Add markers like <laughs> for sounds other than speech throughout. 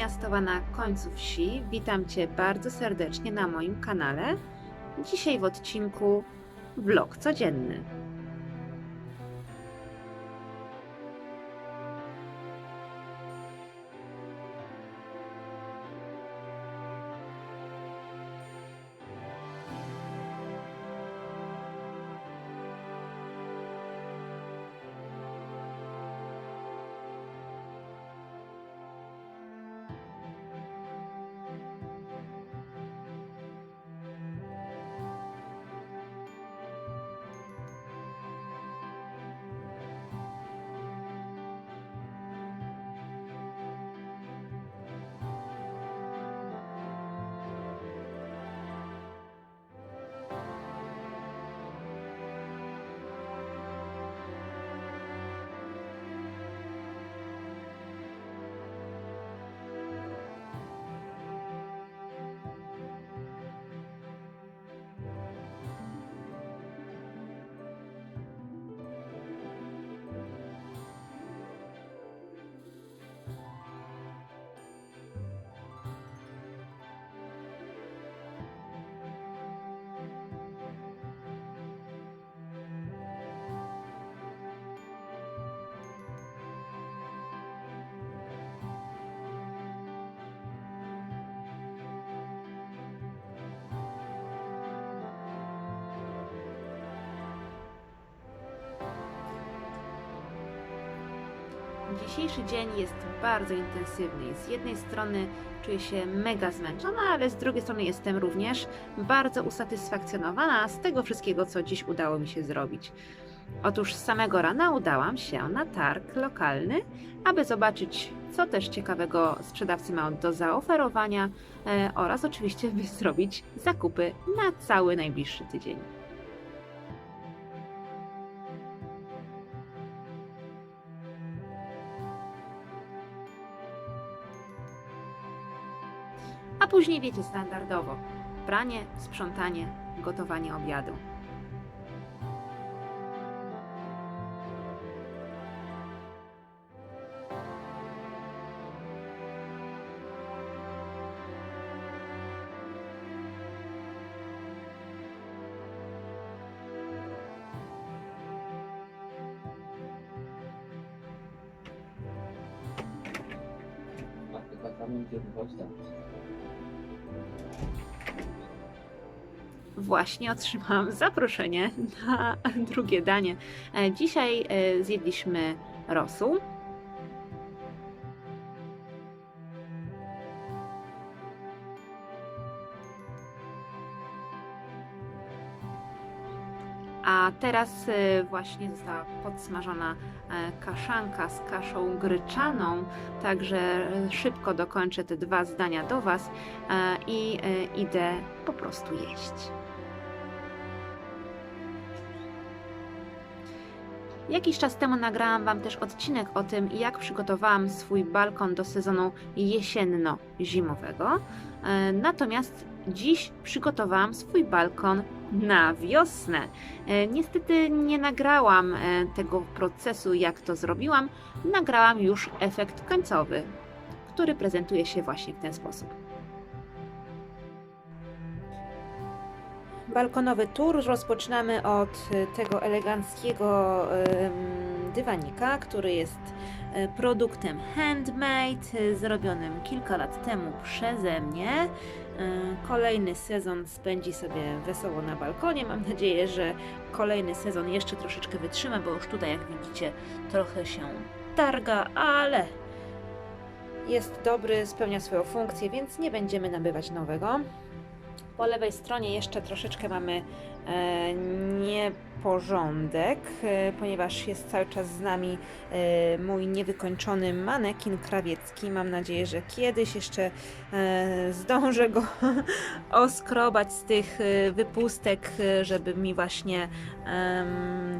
miastowa na końcu wsi. Witam Cię bardzo serdecznie na moim kanale. Dzisiaj w odcinku vlog codzienny. Dzisiejszy dzień jest bardzo intensywny. Z jednej strony czuję się mega zmęczona, ale z drugiej strony jestem również bardzo usatysfakcjonowana z tego wszystkiego, co dziś udało mi się zrobić. Otóż z samego rana udałam się na targ lokalny, aby zobaczyć, co też ciekawego sprzedawcy mają do zaoferowania e, oraz oczywiście, zrobić zakupy na cały najbliższy tydzień. Później wiecie standardowo: pranie, sprzątanie, gotowanie obiadu. Tak, tak. Właśnie otrzymałam <laughs> zaproszenie na drugie danie. E, Dzisiaj e, zjedliśmy rosół. A teraz e, właśnie została podsmażona e, kaszanka z kaszą gryczaną, także e, szybko dokończę te dwa zdania do Was e, i idę po prostu jeść. Jakiś czas temu nagrałam Wam też odcinek o tym, jak przygotowałam swój balkon do sezonu jesienno-zimowego. Natomiast dziś przygotowałam swój balkon na wiosnę. E, Niestety nie nagrałam e, tego procesu, jak to zrobiłam. Nagrałam już efekt końcowy, który prezentuje się właśnie w ten sposób. balkonowy tour. Rozpoczynamy od tego eleganckiego em, dywanika, który jest e, produktem handmade, e, zrobionym kilka lat temu przeze mnie. E, Kolejny sezon spędzi sobie wesoło na balkonie. Mam nadzieję, że kolejny sezon jeszcze troszeczkę wytrzyma, bo już tutaj, jak widzicie, trochę się targa, ale jest dobry, spełnia swoją funkcję, więc nie będziemy nabywać nowego. Po lewej stronie jeszcze troszeczkę mamy nieporządek, e, ponieważ jest cały czas z nami e, mój niewykończony manekin krawiecki. Mam nadzieję, że kiedyś jeszcze e, zdążę go <laughs> oskrobać z tych e, wypustek, e, żeby mi właśnie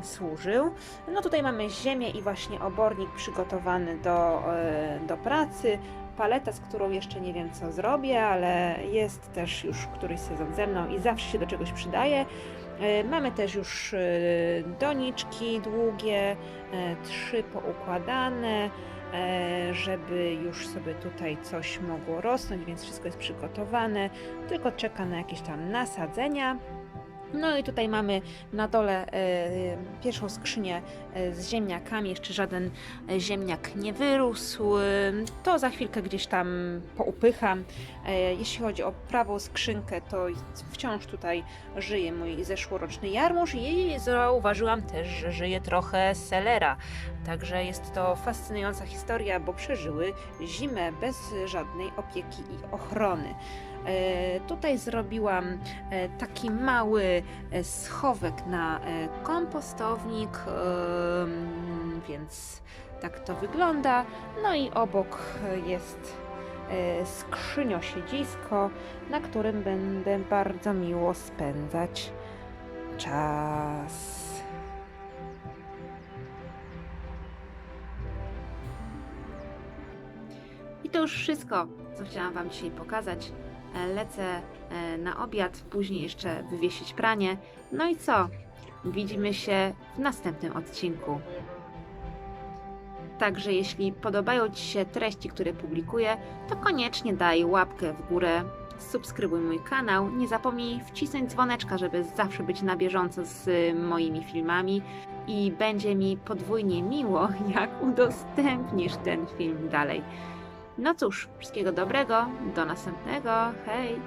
służył. No tutaj mamy ziemię i właśnie obornik przygotowany do, e, do pracy. Paleta, z którą jeszcze nie wiem co zrobię, ale jest też już któryś sezon ze mną i zawsze się do czegoś przydaje. E, Mamy też już e, doniczki długie, e, trzy poukładane, żeby już sobie tutaj coś mogło rosnąć, więc wszystko jest przygotowane, tylko czeka na jakieś tam nasadzenia. No i tutaj mamy na dole e, pierwszą skrzynię e, z ziemniakami, jeszcze żaden e, ziemniak nie wyrósł. E, To za chwilkę gdzieś tam poupycham. E, Jeśli chodzi o prawą skrzynkę, to wciąż tutaj żyje mój zeszłoroczny jarmuż i zauważyłam też, że żyje trochę selera. Także jest to fascynująca historia, bo przeżyły zimę bez żadnej opieki i ochrony. E, Tutaj zrobiłam e, taki mały e, schowek na kompostownik, em, więc tak to wygląda. No i obok jest skrzynio siedzisko, na którym będę bardzo miło spędzać czas. I to już wszystko, co chciałam Wam dzisiaj pokazać. E, Lecę e, na obiad, później jeszcze wywiesić pranie. No i co? Widzimy się w następnym odcinku. Także jeśli podobają Ci się treści, które publikuję, to koniecznie daj łapkę w górę, subskrybuj mój kanał, nie zapomnij wcisnąć dzwoneczka, żeby zawsze być na bieżąco z y, moimi filmami i będzie mi podwójnie miło, <laughs> jak udostępnisz ten film dalej. No cóż, wszystkiego dobrego, do następnego, hej!